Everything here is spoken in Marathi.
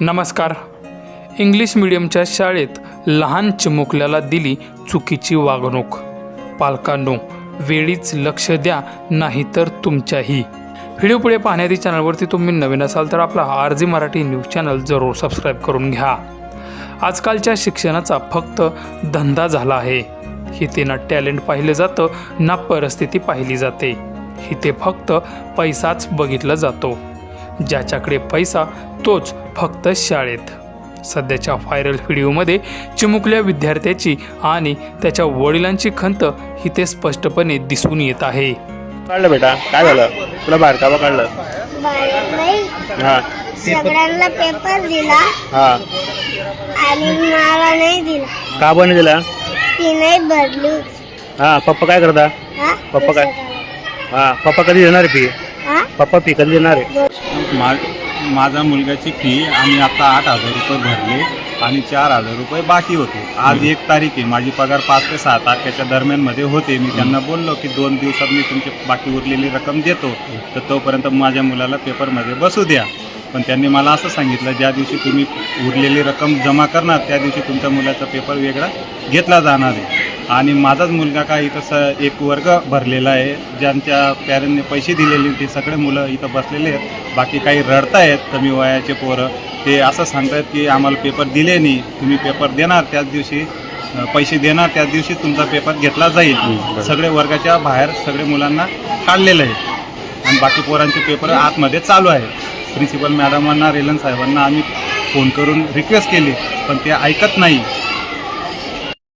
नमस्कार. इंग्लिश मिडियमच्या शाळेत लहान चिमुकल्याला दिली चुकीची वागणूक. पालकांनो वेळीच लक्ष द्या नाहीतर तुमच्याही. व्हिडिओ पुढे पाहण्याआधी चॅनलवरती तुम्ही नवीन असाल तर आपला R G Marathi news channel जरूर सबस्क्राईब करून घ्या. आजकालच्या शिक्षणाचा फक्त धंदा झाला आहे. इथे ना टॅलेंट पाहिलं जातं ना परिस्थिती पाहिली जाते. इथे फक्त पैसाच बघितला जातो. ज्याच्याकडे पैसा तोच फक्त शाळेत. सध्याच्या व्हायरल व्हिडिओमध्ये चिमुकल्या विद्यार्थ्याची आणि त्याच्या वडिलांची खंत इथे स्पष्टपणे दिसून येत आहे. काढलं बेटा? काय झालं? तुला बाहेर का बा काढलं नाही. हा. सगळ्यांना पेपर दिला. हा. आणि मला नाही दिला. का बने दिला? ती नाही भरली. हा पप्पा काय करता? हा? पप्पा काय? हा पप्पा कधी देणार फी हा? पप्पा फी कधी देणार आहे? मा माझा मुलगाची फी आम्ही आता आठ हजार रुपये भरले आणि चार हजार रुपये बाकी होते. आज एक तारीख आहे. माझी पगार पाच ते सहा तारखेच्या दरम्यानमध्ये होते. मी त्यांना बोललो की दोन दिवसात मी तुमची बाकी उरलेली रक्कम देतो. तर तोपर्यंत माझ्या मुलाला पेपरमध्ये बसू द्या. पण त्यांनी मला असं सांगितलं ज्या दिवशी तुम्ही उरलेली रक्कम जमा करणार त्या दिवशी तुमच्या मुलाचा पेपर वेगळा घेतला जाणार आहे. आणि माझाच मुलगा काय इथं स एक वर्ग भरलेला आहे. ज्यांच्या पॅरेंटने पैसे दिलेले ते सगळे मुलं इथं बसलेले आहेत. बाकी काही रडतायत कमी वयाचे पोरं. ते असं सांगतायत की आम्हाला पेपर दिले नाही. तुम्ही पेपर देणार त्याच दिवशी पैसे देणार त्याच दिवशी तुमचा पेपर घेतला जाईल. सगळे वर्गाच्या बाहेर सगळे मुलांना काढलेलं आहे. आणि बाकी पोरांचे पेपर आतमध्ये चालू आहे. प्रिन्सिपल मॅडमांना रेलन साहेबांना आम्ही फोन करून रिक्वेस्ट केली पण ते ऐकत नाही.